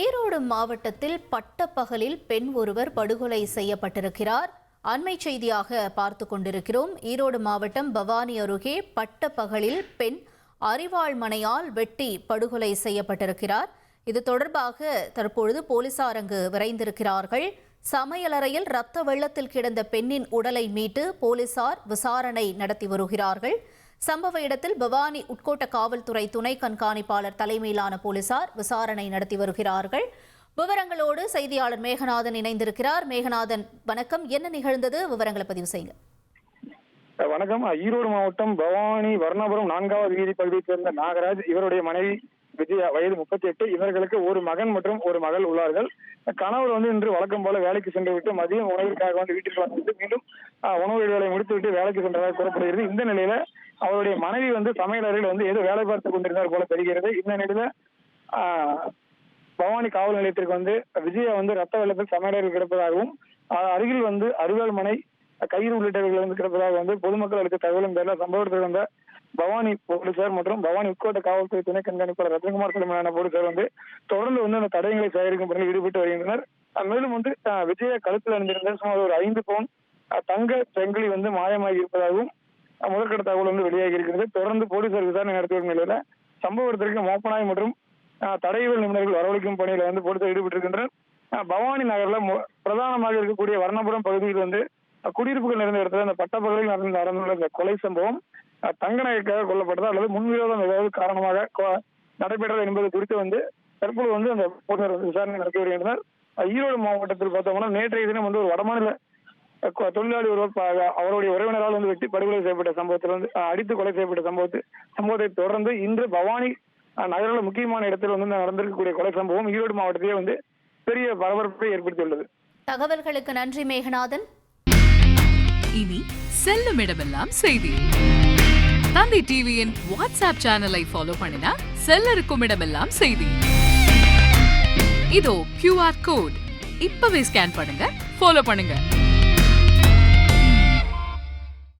ஈரோடு மாவட்டத்தில் பட்டப்பகலில் பெண் ஒருவர் படுகொலை செய்யப்பட்டிருக்கிறார். அண்மை செய்தியாக பார்த்து கொண்டிருக்கிறோம். ஈரோடு மாவட்டம் பவானி அருகே பட்டப்பகலில் பெண் அரிவாள்மனையால் வெட்டி படுகொலை செய்யப்பட்டிருக்கிறார். இது தொடர்பாக தற்பொழுது போலீசார் அங்கு விரைந்திருக்கிறார்கள். சமையலறையில் இரத்த வெள்ளத்தில் கிடந்த பெண்ணின் உடலை மீட்டு போலீசார் விசாரணை நடத்தி வருகிறார்கள். சம்பவ இடத்தில் பவானி உட்கோட்ட காவல்துறை துணை கண்காணிப்பாளர் தலைமையிலான போலீசார் விசாரணை நடத்தி வருகிறார்கள். விவரங்களோடு செய்தியாளர் மேகநாதன் இணைந்திருக்கிறார். மேகநாதன் வணக்கம். என்ன நிகழ்ந்தது? விவரங்களை பதிவு செய்யுங்க வணக்கம். ஈரோடு மாவட்டம் பவானி வர்ணபுரம் நான்காவது வீதி பகுதியைச் சேர்ந்த நாகராஜ் இவருடைய மனைவி விஜயா வயது முப்பத்தி எட்டு இவர்களுக்கு ஒரு மகன் மற்றும் ஒரு மகள் உள்ளார்கள். கணவர் வந்து இன்று வழக்கம் போல வேலைக்கு சென்று விட்டு மதியம் உணவிற்காக வந்து வீட்டிற்கு வந்து மீண்டும் உணவு வேலை முடித்து விட்டு வேலைக்கு சென்றதாக கூறப்படுகிறது. இந்த நிலையில அவருடைய மனைவி வந்து சமையலறையில் வந்து ஏதோ வேலை பார்த்து கொண்டிருந்தார் போல தெரிகிறது. இந்த நிலையில பவானி காவல் நிலையத்திற்கு வந்து விஜயா வந்து ரத்த வெள்ளத்தில் சமையலறையில் கிடப்பதாகவும் அருகில் வந்து அருவாள்மனை கயிறு உள்ளிட்டவர்கள் வந்து கிடப்பதாக வந்து பொதுமக்கள் அளித்த தகவலும் பேரில் சம்பவத்தில் வந்த பவானி போலீசார் மற்றும் பவானி உட்கோட்ட காவல்துறை துணை கண்காணிப்பாளர் ரத்னகுமார் தலைமையிலான போலீசார் வந்து தொடர்ந்து வந்து அந்த தடயங்களை சேகரிக்கும் பணியில் ஈடுபட்டு வருகின்றனர். மேலும் வந்து விஜயா விஜய கழுத்தில் அணிந்திருந்த சுமார் ஒரு ஐந்து பவுன் தங்க செங்கிலி வந்து மாயமாகி இருப்பதாகவும் முதற்கட்ட தகவல் வந்து வெளியாகி இருக்கிறது. தொடர்ந்து போலீசார் விசாரணை நடத்தி வரும் நிலையில சம்பவ இடத்திற்கு மோப்பனாய் மற்றும் அஹ், நிபுணர்கள் வரவழைக்கும் பணியில வந்து போலீசார் ஈடுபட்டிருக்கின்றனர். பவானி நகர்ல பிரதானமாக இருக்கக்கூடிய வர்ணபுரம் பகுதியில் வந்து குடியிருப்புகள் நிறைந்த இடத்துல அந்த பட்டப்பகலில் நடந்து நடந்துள்ள இந்த கொலை சம்பவம் தங்க நகைக்காக கொல்லப்பட்டதா அல்லது முன்விரோதம் ஏதாவது காரணமாக நடைபெற்றது என்பது குறித்து வந்து தற்போது வந்து அந்த போலீசார் விசாரணை நடத்தி வருகின்றனர். ஈரோடு மாவட்டத்தில் பார்த்தோம்னா நேற்றைய தினம் வந்து ஒரு வடமாநில தொழிலாளி ஒருவர் அவருடைய உறவினரால் வந்து வெட்டி படுகொலை செய்யப்பட்ட சம்பவத்தில் வந்து அடித்து கொலை செய்யப்பட்ட சம்பவத்தை சம்பவத்தை தொடர்ந்து இன்று பவானி நகரில் முக்கியமான இடத்தில் வந்து நடந்திருக்கக்கூடிய கொலை சம்பவம் ஈரோடு மாவட்டத்திலே வந்து பெரிய பரபரப்பை ஏற்படுத்தியுள்ளது. தகவல்களுக்கு நன்றி மேகநாதன். இனி செல்லும் இடமெல்லாம் செய்தி. தந்தி டிவியின் வாட்ஸ்அப் சேனலை ஃபாலோ பண்ணினா செல்ல இருக்கும் இடமெல்லாம் செய்தி. இதோ கியூஆர் கோட் இப்பவே ஸ்கேன் பண்ணுங்க ஃபாலோ பண்ணுங்க.